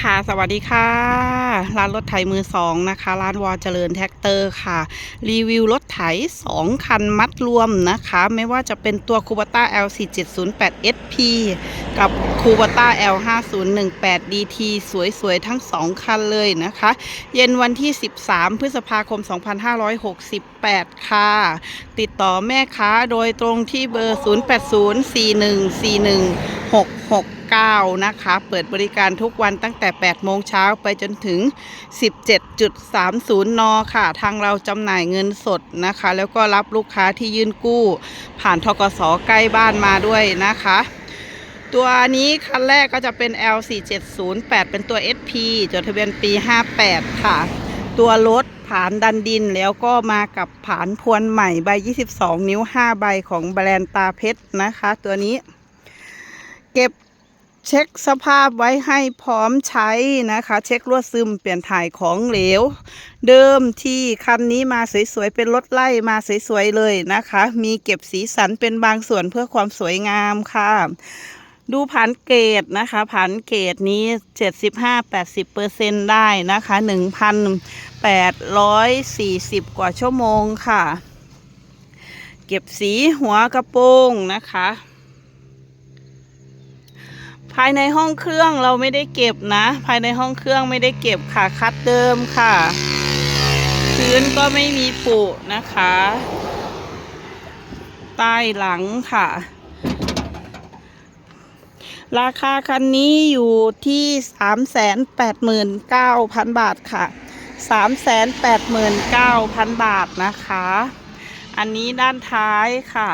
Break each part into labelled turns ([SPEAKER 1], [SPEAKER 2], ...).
[SPEAKER 1] ค่ะสวัสดีค่ะ ร้านรถไถมือสองนะคะ ร้านวอเจริญแท็กเตอร์ค่ะ รีวิวรถไถ2คันมัดรวมนะคะ ไม่ว่าจะเป็นตัว Kubota L4708 SP กับ Kubota L5018 DT สวยๆ ทั้ง2คันเลยนะคะ เย็นวันที่ 13 พฤษภาคม 2568 ค่ะ ติดต่อแม่ค้าโดยตรงที่เบอร์ 9 นะคะ เปิดบริการทุกวันตั้งแต่ 8 โมงเช้าไปจนถึง 17.30 น ค่ะ ทางเราจำหน่ายเงินสดนะคะ แล้วก็รับลูกค้าที่ยื่นกู้ ผ่านทกสใกล้บ้านมาด้วยนะคะตัวนี้คันแรกก็จะเป็น L4708 เป็นตัว SP จดทะเบียนปี 58 ค่ะ ตัวรถผานดันดินแล้วก็มากับผานพวนใหม่ใบ 22 นิ้ว 5 ใบของแบรนด์ตาเพชรนะคะ ตัวนี้ เก็บ เช็คสภาพไว้ให้พร้อมใช้นะคะ เช็คลวดซึมเปลี่ยนถ่ายของเหลว เดิมที่คันนี้มาสวยๆเป็นรถไล่มาสวยๆเลยนะคะ มีเก็บสีสันเป็นบางส่วนเพื่อความสวยงามค่ะ ดูผันเกตนะคะผันเกตนี้ 75-80%ได้นะคะ 1,840 กว่าชั่วโมงค่ะ เก็บสีหัวกระโปรงนะคะ ภายในห้องเครื่องเราไม่ได้เก็บนะ ภายในห้องเครื่องไม่ได้เก็บค่ะ คัดเดิมค่ะ พื้นก็ไม่มีปุนะคะ ใต้หลังค่ะ ราคาคันนี้อยู่ที่389,000บาทค่ะ389,000บาทนะคะ อันนี้ด้านท้ายค่ะ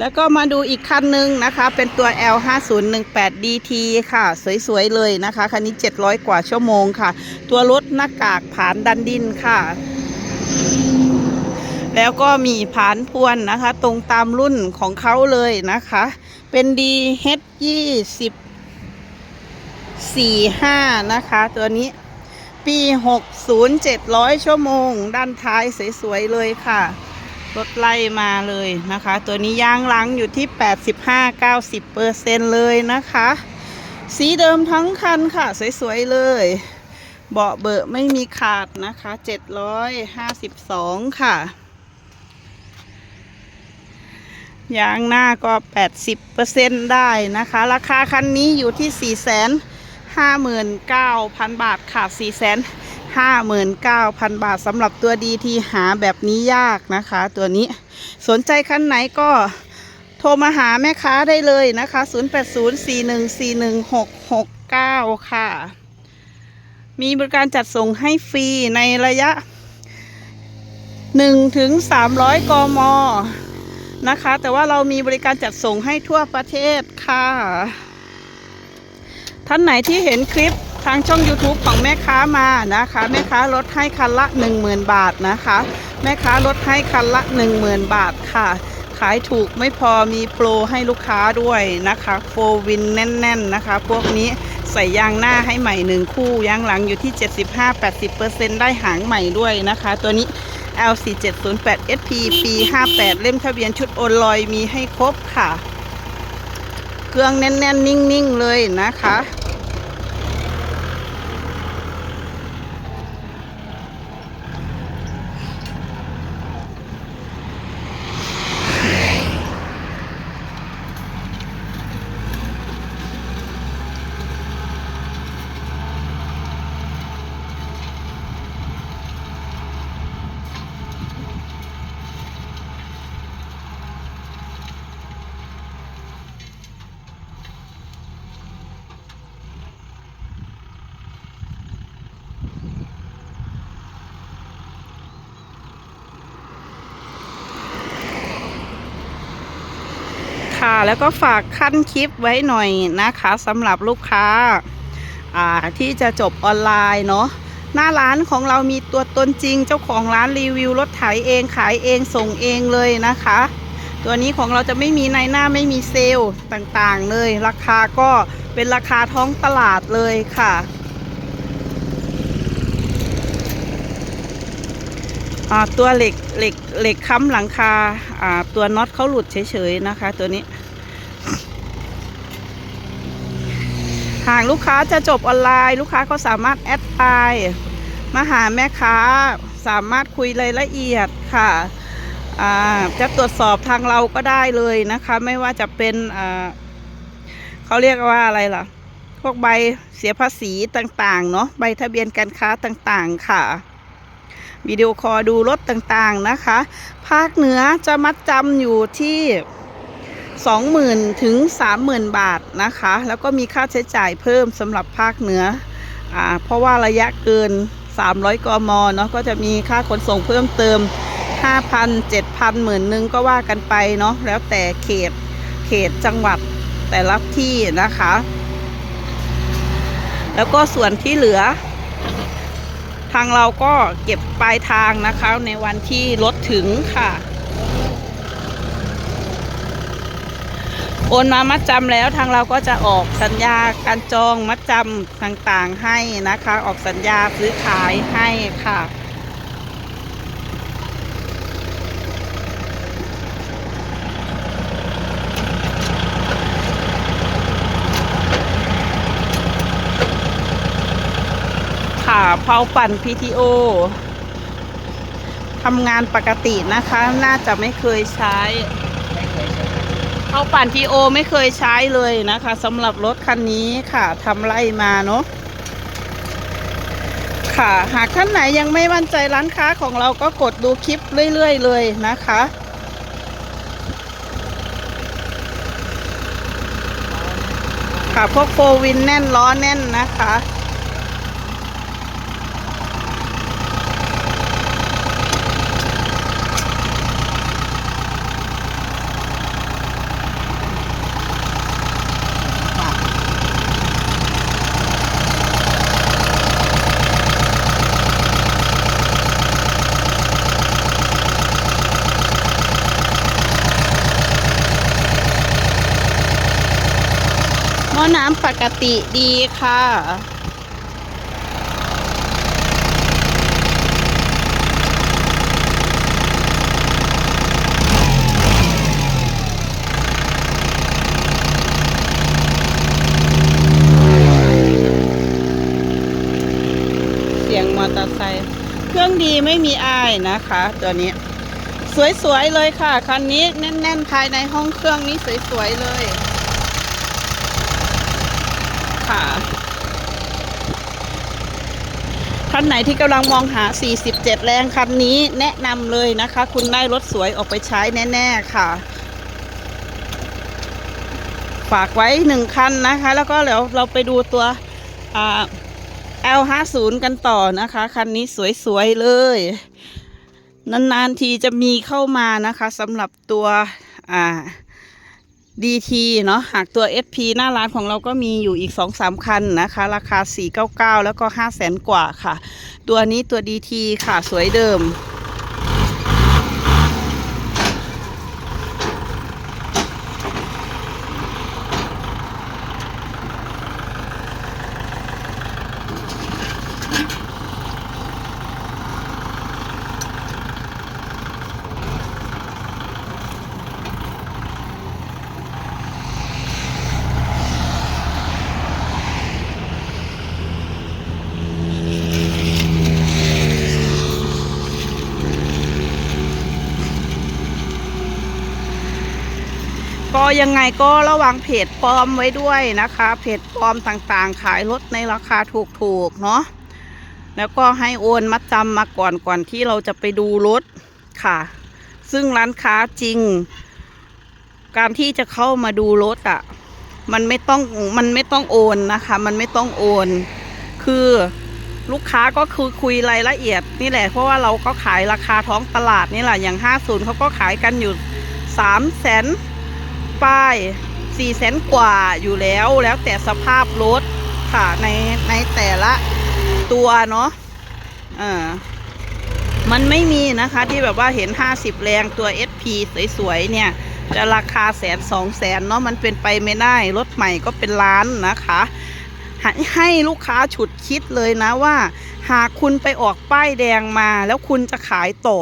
[SPEAKER 1] แล้วก็มาดูอีกคันหนึ่งนะคะ เป็นตัว L5018 DT ค่ะ สวยๆ เลยนะคะ คันนี้ 700 กว่าชั่วโมงค่ะ ตัวรถหน้ากากผานดันดินค่ะ แล้วก็มีผานพวนนะคะ ตรงตามรุ่นของเขาเลยนะคะ เป็น DH 20 45 นะคะ ตัวนี้ปี 60 700 ชั่วโมง ด้านท้ายสวยๆ เลยค่ะ รถไล่มาเลยนะคะ ตัวนี้ยางหลังอยู่ที่ 85-90เปอร์เซ็นเลยนะคะ สีเดิมทั้งคันค่ะ สวยๆเลย เบาะเบอะไม่มีขาดนะคะ 752 ค่ะยางหน้าก็ 80เปอร์เซ็นได้นะคะ ราคาคันนี้อยู่ที่ 459,000 บาทค่ะ 400 59,000 บาทสำหรับตัวดีที่หาแบบนี้ยากนะคะ ตัวนี้สนใจคันไหนก็โทรมาหาแม่ค้าได้เลยนะคะ 0804141669 ค่ะ มีบริการจัดส่งให้ฟรีในระยะ 1-300ถึง300กม นะคะ แต่ว่าเรามีบริการจัดส่งให้ทั่วประเทศค่ะ ท่านไหนที่เห็นคลิป ทางช่อง YouTube ของแม่ค้ามานะคะ แม่ค้าลดให้คันละ 10,000 บาทนะคะ แม่ค้าลดให้คันละ 10,000 บาทค่ะ ขายถูกไม่พอมีโปรให้ลูกค้าด้วยนะคะโฟวินแน่น ๆนะคะ พวกนี้ใส่ยางหน้าให้ใหม่หนึ่งคู่ยางหลังอยู่ที่ 75-80%ได้หางใหม่ด้วยนะคะ ตัวนี้ L4708 SP ปี 58 เล่มทะเบียนชุดโอนลอยมีให้ครบค่ะ เครื่องแน่น ๆ นิ่ง ๆ เลยนะคะ แล้วก็ฝากขั้นคลิปไว้หน่อยนะคะสำหรับลูกค้าอ่าที่จะจบออนไลน์เนาะหน้าร้านของเรามีตัวตนจริง เจ้าของร้านรีวิวรถไถเองขายเองส่งเองเลยนะคะ ตัวนี้ของเราจะไม่มีในหน้าไม่มีเซลล์ต่างๆเลย ราคาก็เป็นราคาท้องตลาดเลยค่ะ อ่า ตัวเหล็กเหล็กเหล็กค้ำหลังคาอ่าตัวน็อตเขาหลุดเฉยๆนะคะ ตัวนี้ หากลูกค้าจะจบออนไลน์ ลูกค้าก็สามารถแอดไลน์มาหาแม่ค้าสามารถคุยรายละเอียดค่ะจะตรวจสอบทางเราก็ได้เลยนะคะ ไม่ว่าจะเป็นเขาเรียกว่าอะไรล่ะ พวกใบเสียภาษีต่างๆ เนาะใบทะเบียนการค้าต่างๆ ค่ะ วิดีโอคอลดูรถต่างๆนะคะ ภาคเหนือจะมัดจำอยู่ที่ 20,000 ถึง 30,000 บาทนะคะ แล้วก็มีค่าใช้จ่ายเพิ่มสำหรับภาคเหนืออเพราะว่าระยะเกิน 300 กมเนาะก็จะมีค่าขนส่งเพิ่มเติม 5,000 7,000หมื่นนึงก็ว่ากันไปเนาะแล้วแต่เขตเขตจังหวัดแต่ละที่นะคะ แล้วก็ส่วนที่เหลือ ทางเราก็เก็บปลายทางนะคะในวันที่รถถึงค่ะ โอนมามัดจำแล้วทางเราก็จะออกสัญญาการจองมัดจำต่างๆให้นะคะ ออกสัญญาซื้อขายให้ค่ะ ค่ะเผาปั่น PTO ทำงานปกตินะคะ น่าจะไม่เคยใช้
[SPEAKER 2] ไม่เคยใช้
[SPEAKER 1] เผาปั่น PTO ไม่เคยใช้เลยนะคะสำหรับรถคันนี้ค่ะทำไล่มาเนาะค่ะหากท่านไหนยังไม่มั่นใจร้านค้าของเราก็กดดูคลิปเรื่อยๆเลยนะคะ ค่ะพวกโฟวินแน่นล้อแน่นนะคะ ปกติดีค่ะ เสียงมอเตอร์ไซค์เครื่องดีไม่มีอายนะคะ ตัวนี้ สวย ๆ เลยค่ะ คันนี้แน่น ๆ ภายในห้องเครื่องนี้สวย ๆ เลย ค่ะ ท่านไหนที่กำลังมองหา 47 แรงคันนี้แนะนำเลยนะคะ คุณได้รถสวยออกไปใช้แน่ ๆ ค่ะ ฝากไว้หนึ่งคันนะคะ แล้วก็เดี๋ยวเราไปดูตัว L50 กันต่อนะคะ คันนี้สวย ๆ เลย นาน ๆ ทีจะมีเข้ามานะคะสำหรับตัวอ่า DT เนาะหากตัว SP หน้าร้านของเราก็มีอยู่อีก 2-3 คันนะคะ ราคา 499 แล้วก็ 5 0 0แสนกว่าค่ะ ตัวนี้ตัว DT ค่ะสวยเดิม ยังไงก็ระวังเพจปลอมไว้ด้วยนะคะ เพจปลอมต่างๆ ขายรถในราคาถูกๆเนาะแล้วก็ให้โอนมัดจำมาก่อนก่อนที่เราจะไปดูรถค่ะ ซึ่งร้านค้าจริง การที่จะเข้ามาดูรถอะ่ะ มันไม่ต้องมันไม่ต้องโอนนะคะ มันไม่ต้องโอน คือลูกค้าก็คือคุยรายละเอียด นี่แหละเพราะว่าเราก็ขายราคาท้องตลาดนี่แหละอย่าง 50เขาก็ขายกันอยู่3แสน ป้ายสี่แสนกว่าอยู่แล้วแล้วแต่สภาพรถค่ะในในแต่ละตัวเนาะเออมันไม่มีนะคะที่แบบว่าเห็น 50 แรงตัว SP สวยๆเนี่ย จะราคาแสนสองแสนเนาะมันเป็นไปไม่ได้ รถใหม่ก็เป็นล้านนะคะให้ลูกค้าฉุดคิดเลยนะว่า หากคุณไปออกป้ายแดงมาแล้วคุณจะขายต่อ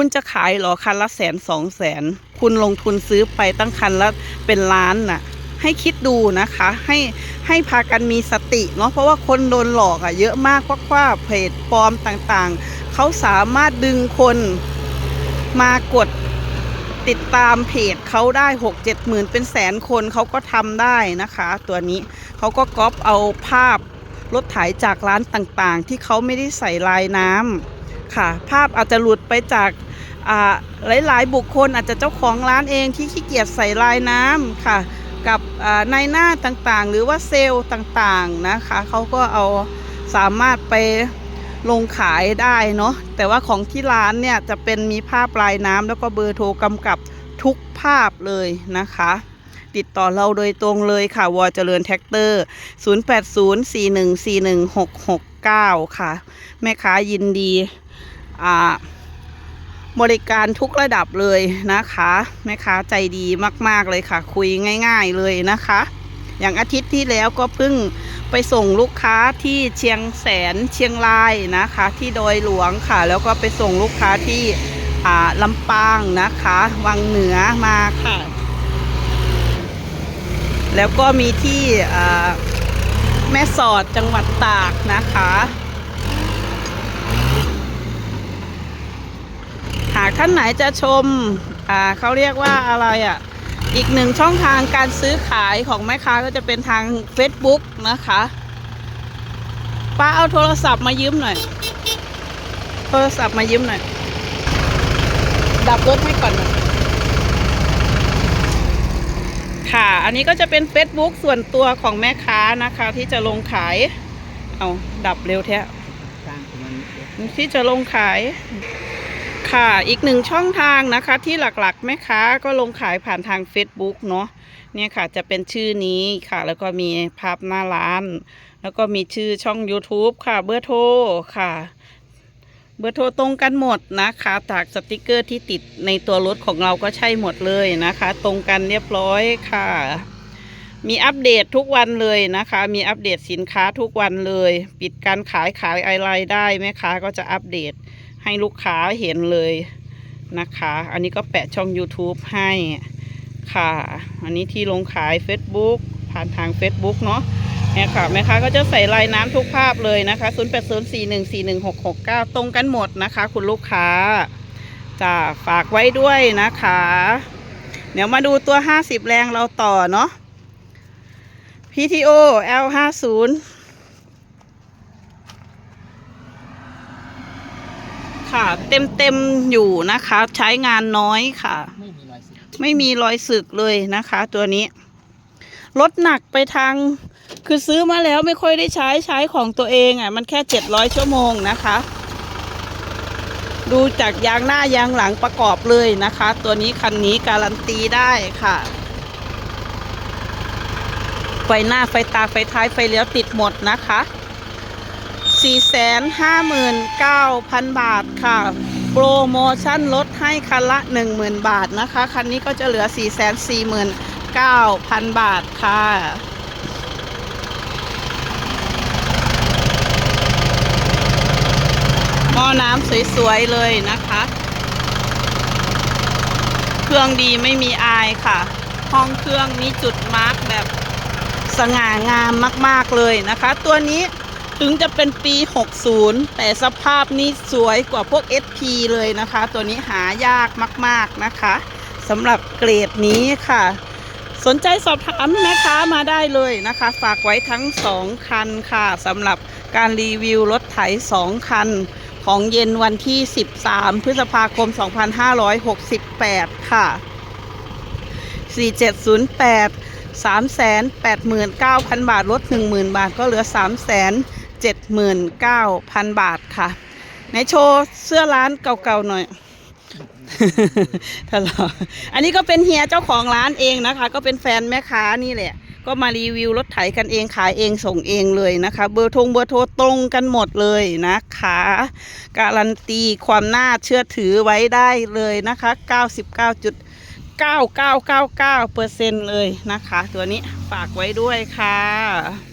[SPEAKER 1] คุณจะขายหรอคันละแสนสองแสน คุณลงทุนซื้อไปตั้งคันละเป็นล้านน่ะ ให้คิดดูนะคะ ให้ให้พากันมีสติเนาะเพราะว่าคนโดนหลอกอะเยอะมากเพราะว่าเพจปลอมต่างๆ เขาสามารถดึงคนมากดติดตามเพจเขาได้หกเจ็ดหมื่นเป็นแสนคนเขาก็ทำได้นะคะ ตัวนี้เขาก็ก๊อปเอาภาพรถไถจากร้านต่างๆ ที่เขาไม่ได้ใส่ลายน้ำค่ะ ภาพอาจจะหลุดไปจาก หลายๆ บุคคลอาจจะเจ้าของร้านเองที่ขี้เกียจใส่ลายน้ำค่ะ กับอ่านายหน้าต่างๆ หรือว่าเซลล์ต่างๆนะคะเขาก็เอาสามารถไปลงขายได้เนาะแต่ว่าของที่ร้านเนี่ยจะเป็นมีภาพลายน้ำแล้วก็เบอร์โทรกำกับทุกภาพเลยนะคะ ติดต่อเราโดยตรงเลยค่ะ วอเจริญแท็กเตอร์ 0804141669 ค่ะ แม่ค้ายินดีอ่า บริการทุกระดับเลยนะคะแม่ค้าใจดีมาก ๆเลยค่ะ คุยง่าย ๆเลยนะคะ อย่างอาทิตย์ที่แล้วก็เพิ่งไปส่งลูกค้าที่เชียงแสนเชียงรายนะคะ ที่ดอยหลวงค่ะ แล้วก็ไปส่งลูกค้าที่อ่าลำปางนะคะ วังเหนือมาค่ะ แล้วก็มีที่อ่าแม่สอดจังหวัดตากนะคะ หาก ท่านไหนจะชมอ่าเขาเรียกว่าอะไรอะ อีกหนึ่งช่องทางการซื้อขายของแม่ค้าก็จะเป็นทาง Facebook นะคะ ป้าเอาโทรศัพท์มายืมหน่อย โทรศัพท์มายืมหน่อย ดับรถให้ก่อนหน่อยค่ะ อันนี้ก็จะเป็น Facebook ส่วนตัวของแม่ค้านะคะ ที่จะลงขาย เอาดับเร็วแท้
[SPEAKER 2] สร้างของมัน
[SPEAKER 1] ที่จะลงขาย ค่ะ อีกหนึ่งช่องทางนะคะ ที่หลักๆแม่ค้าก็ลงขายผ่านทาง Facebook เนาะเนี่ยค่ะจะเป็นชื่อนี้ค่ะ แล้วก็มีภาพหน้าร้าน แล้วก็มีชื่อช่อง YouTube ค่ะ เบอร์โทรค่ะ เบอร์โทรตรงกันหมดนะคะจากสติกเกอร์ที่ติดในตัวรถของเราก็ใช่หมดเลยนะคะ ตรงกันเรียบร้อยค่ะ มีอัปเดตทุกวันเลยนะคะ มีอัปเดตสินค้าทุกวันเลย ปิดการขายขายอะไรได้แม่ค้าก็จะอัปเดต ให้ลูกค้าเห็นเลยนะคะ อันนี้ก็แปะช่อง YouTube ให้ค่ะ อันนี้ที่ลงขาย Facebook ผ่านทาง Facebook เนาะเนี่ยค่ะแม่ค้าก็จะใส่ลายน้ำทุกภาพเลยนะคะ0804141669 ตรงกันหมดนะคะ คุณลูกค้าจะฝากไว้ด้วยนะคะ เดี๋ยวมาดูตัว 50 แรงเราต่อเนาะ PTO L50 ค่ะ เต็มเต็มอยู่นะคะ ใช้งานน้อยค่ะ
[SPEAKER 2] ไม่มีรอยสิ
[SPEAKER 1] ไม่มีรอยสึกเลยนะคะ ตัวนี้ลดหนักไปทาง คือซื้อมาแล้วไม่ค่อยได้ใช้ใช้ของตัวเองอะ มันแค่เจ็ดร้อยชั่วโมงนะคะ ดูจากยางหน้ายางหลังประกอบเลยนะคะ ตัวนี้คันนี้การันตีได้ค่ะ ไฟหน้าไฟตาไฟท้ายไฟเลี้ยวติดหมดนะคะ 459,000 บาทค่ะ โปรโมชั่นลดให้คันละ 10,000 บาทนะคะ คันนี้ก็จะเหลือ 449,000 บาทค่ะหม้อน้ำสวยๆ เลยนะคะ เครื่องดีไม่มีอายค่ะ ห้องเครื่องมีจุดมาร์กแบบสง่างามมาก ๆ เลยนะคะ ตัวนี้ ถึงจะเป็นปี 60 แต่สภาพนี้สวยกว่าพวก SP เลยนะคะ ตัวนี้หายากมาก ๆ นะคะสำหรับเกรดนี้ค่ะ สนใจสอบถามแม่ค้ามาได้เลยนะคะ ฝากไว้ทั้ง 2 คันค่ะสำหรับการรีวิวรถไถ 2 คัน ของเย็นวันที่ 13 พฤษภาคม 2568 ค่ะ 4708 389,000 บาทลด10,000 บาทก็เหลือ 79,000 บาทค่ะไหนโชว์เสื้อร้านเก่าๆหน่อยตลอดอันนี้ก็เป็นเฮียเจ้าของร้านเองนะคะ ก็เป็นแฟนแม่ค้านี่แหละ ก็มารีวิวรถไถกันเองขายเองส่งเองเลยนะคะ เบอร์โทงเบอร์โทรตรงกันหมดเลยนะคะ การันตีความน่าเชื่อถือไว้ได้เลยนะคะ 99.9999เปอร์เซ็นต์เลยนะคะ ตัวนี้ฝากไว้ด้วยค่ะ